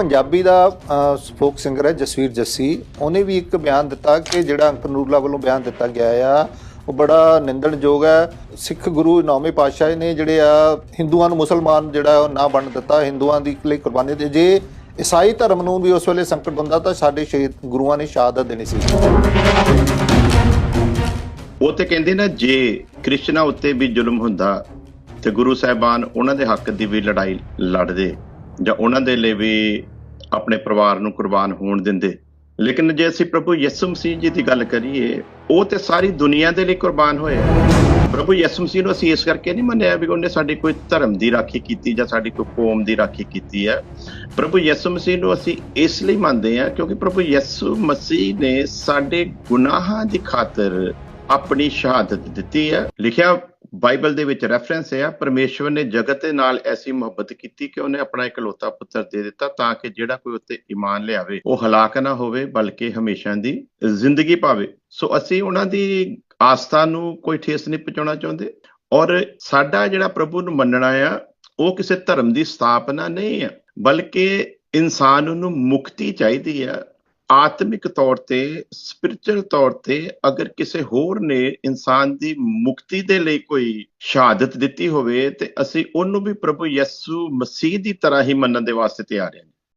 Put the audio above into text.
ਪੰਜਾਬੀ ਦਾ folk singer ਹੈ ਜਸਵੀਰ ਜੱਸੀ। ਉਹਨੇ ਵੀ ਇੱਕ ਬਿਆਨ ਦਿੱਤਾ ਕਿ ਜਿਹੜਾ ਅੰਕਰ ਨੂਰਲਾ ਵੱਲੋਂ ਬਿਆਨ ਦਿੱਤਾ ਗਿਆ ਆ, ਉਹ ਬੜਾ ਨਿੰਦਣਯੋਗ ਹੈ। ਸਿੱਖ ਗੁਰੂ ਨੌਵੇਂ ਪਾਤਸ਼ਾਹ ਨੇ ਜਿਹੜੇ ਆ, ਹਿੰਦੂਆਂ ਨੂੰ ਮੁਸਲਮਾਨ ਜਿਹੜਾ ਉਹ ਨਾ ਬਣ ਦਿੱਤਾ, ਹਿੰਦੂਆਂ ਦੀ ਲਈ ਕੁਰਬਾਨੀ ਦੇ ਜੇ ਈਸਾਈ ਧਰਮ ਨੂੰ ਵੀ ਉਸ ਵੇਲੇ ਸੰਕਟ ਹੁੰਦਾ ਤਾਂ ਸਾਡੇ ਸ਼ਹੀਦ ਗੁਰੂਆਂ ਨੇ ਸ਼ਹਾਦਤ ਦੇਣੀ ਸੀ। ਉਹ ਤੇ ਕਹਿੰਦੇ ਨਾ, ਜੇ ਕ੍ਰਿਸ਼ਨਾ ਉੱਤੇ ਵੀ ਜ਼ੁਲਮ ਹੁੰਦਾ ਤੇ ਗੁਰੂ ਸਾਹਿਬਾਨ ਉਹਨਾਂ ਦੇ ਹੱਕ ਦੀ ਵੀ ਲੜਾਈ ਲੜਦੇ ਜਾਂ ਉਹਨਾਂ ਦੇ ਲਈ ਵੀ ਆਪਣੇ ਪਰਿਵਾਰ ਨੂੰ ਕੁਰਬਾਨ ਹੋਣ ਦਿੰਦੇ। ਲੇਕਿਨ ਜੇ ਅਸੀਂ ਪ੍ਰਭੂ ਯਿਸੂ ਮਸੀਹ ਜੀ ਦੀ ਗੱਲ ਕਰੀਏ, ਉਹ ਤੇ ਸਾਰੀ ਦੁਨੀਆ ਦੇ ਲਈ ਕੁਰਬਾਨ ਹੋਏ। ਪ੍ਰਭੂ ਯਿਸੂ ਮਸੀਹ ਨੂੰ ਅਸੀਂ ਇਸ ਕਰਕੇ ਨਹੀਂ ਮੰਨਿਆ ਵੀ ਉਹਨੇ ਸਾਡੀ ਕੋਈ ਧਰਮ ਦੀ ਰਾਖੀ ਕੀਤੀ ਜਾਂ ਸਾਡੀ ਕੋਈ ਕੌਮ ਦੀ ਰਾਖੀ ਕੀਤੀ ਹੈ। ਪ੍ਰਭੂ ਯਿਸੂ ਮਸੀਹ ਨੂੰ ਅਸੀਂ ਇਸ ਲਈ ਮੰਨਦੇ ਹਾਂ ਕਿਉਂਕਿ ਪ੍ਰਭੂ ਯਿਸੂ ਮਸੀਹ ਨੇ ਸਾਡੇ ਗੁਨਾਹਾਂ ਦੀ ਖਾਤਰ ਆਪਣੀ ਸ਼ਹਾਦਤ ਦਿੱਤੀ ਹੈ। ਲਿਖਿਆ ਬਾਈਬਲ ਦੇ ਵਿੱਚ ਰੈਫਰੈਂਸ ਹੈ ਪਰਮੇਸ਼ਵਰ ਨੇ ਜਗਤ ਦੇ ਨਾਲ ਐਸੀ ਮੁਹੱਬਤ ਕੀਤੀ ਕਿ ਉਹਨੇ ਆਪਣਾ ਇਕਲੌਤਾ ਪੁੱਤਰ ਦੇ ਦਿੱਤਾ ਤਾਂ ਕਿ ਜਿਹੜਾ ਕੋਈ ਉੱਤੇ ਈਮਾਨ ਲਿਆਵੇ, ਉਹ ਹਲਾਕ ਨਾ ਹੋਵੇ, ਬਲਕਿ ਹਮੇਸ਼ਾ ਦੀ ਜ਼ਿੰਦਗੀ ਪਾਵੇ। ਸੋ ਅਸੀਂ ਉਹਨਾਂ ਦੀ ਆਸਥਾ ਨੂੰ ਕੋਈ ਠੇਸ ਨਹੀਂ ਪਹੁੰਚਾਉਣਾ ਚਾਹੁੰਦੇ ਔਰ ਸਾਡਾ ਜਿਹੜਾ ਪ੍ਰਭੂ ਨੂੰ ਮੰਨਣਾ ਆ, ਉਹ ਕਿਸੇ ਧਰਮ ਦੀ ਸਥਾਪਨਾ ਨਹੀਂ ਹੈ ਬਲਕਿ ਇਨਸਾਨ ਨੂੰ ਮੁਕਤੀ ਚਾਹੀਦੀ ਆ। ਆਤਮਿਕ ਤੌਰ ਤੇ ਸਪਿਰਚੁਅਲ ਤੌਰ ਤੇ ਅਗਰ ਕਿਸੇ ਹੋਰ ਨੇ ਇਨਸਾਨ ਦੀ ਮੁਕਤੀ ਦੇ ਲਈ ਕੋਈ ਸ਼ਹਾਦਤ ਦਿੱਤੀ ਹੋਵੇ ਤੇ ਅਸੀਂ ਉਹਨੂੰ ਵੀ ਪ੍ਰਭੂ ਯਿਸੂ ਮਸੀਹ ਦੀ ਤਰ੍ਹਾਂ ਹੀ ਮੰਨਣ ਦੇ ਵਾਸਤੇ ਤਿਆਰ ਹਾਂ।